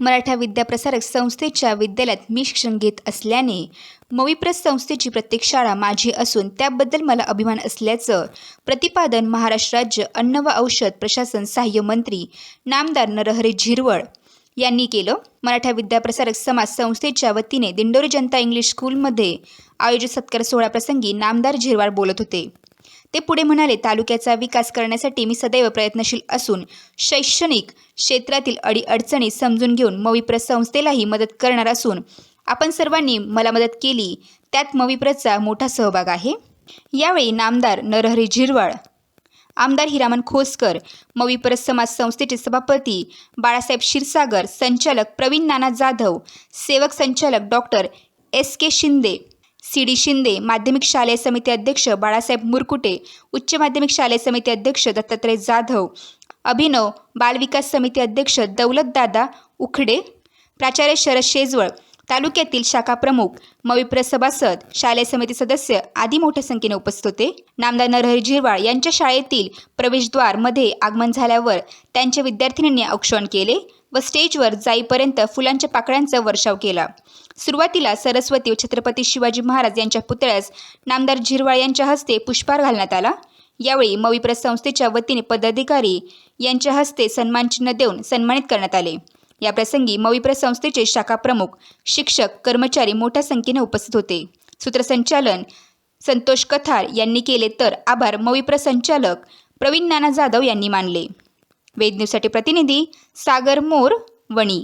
मराठा विद्याप्रसारक संस्थेच्या विद्यालयात मी शिक्षण घेत असल्याने मविप्रस संस्थेची प्रत्येक शाळा माझी असून त्याबद्दल मला अभिमान असल्याचं प्रतिपादन महाराष्ट्र राज्य अन्न व औषध प्रशासन सहाय्य मंत्री नामदार नरहरी झिरवळ यांनी केलं. मराठा विद्याप्रसारक समाज संस्थेच्या वतीने दिंडोरी जनता इंग्लिश स्कूलमध्ये आयोजित सत्कार सोहळ्याप्रसंगी नामदार झिरवाळ बोलत होते. ते पुढे म्हणाले तालुक्याचा विकास करण्यासाठी मी सदैव प्रयत्नशील असून शैक्षणिक क्षेत्रातील अडीअडचणी समजून घेऊन मविप्र संस्थेलाही मदत करणार असून आपण सर्वांनी मला मदत केली. त्यात मविप्रचा मोठा सहभाग आहे. यावेळी नामदार नरहरी झिरवाळ आमदार हिरामन खोसकर मविपर समाज संस्थेचे सभापती बाळासाहेब क्षीरसागर संचालक प्रवीण नाना जाधव सेवक संचालक doctor S K Shinde C D Shinde माध्यमिक शालेय समिती अध्यक्ष बाळासाहेब मुरकुटे उच्च माध्यमिक शालेय समिती अध्यक्ष दत्तात्रय जाधव अभिनव बालविकास समिती अध्यक्ष दौलतदादा उखडे प्राचार्य शरद शेजवळ तालुक्यातील शाखा प्रमुख मविप्र सभासद शालेय समिती सदस्य आदी मोठ्या संख्येने उपस्थित होते. नामदार नरहरी झिरवाळ यांच्या शाळेतील प्रवेशद्वारमध्ये आगमन झाल्यावर त्यांच्या विद्यार्थिनींनी औक्षण केले. व स्टेजवर जाईपर्यंत फुलांच्या पाकळ्यांचा वर्षाव केला. सुरुवातीला सरस्वती व छत्रपती शिवाजी महाराज यांच्या पुतळ्यास नामदार झिरवाळ यांच्या हस्ते पुष्पहार घालण्यात आला. यावेळी मविप्र संस्थेच्या वतीने पदाधिकारी यांच्या हस्ते सन्मानचिन्ह देऊन सन्मानित करण्यात आले. याप्रसंगी मविप्र संस्थेचे शाखा प्रमुख शिक्षक कर्मचारी मोठ्या संख्येने उपस्थित होते. सूत्रसंचालन संतोष कथार यांनी केले तर आभार मविप्र संचालक प्रवीण नाना जाधव यांनी मानले. वेदन्यूजसाठी प्रतिनिधी सागर मोर वणी.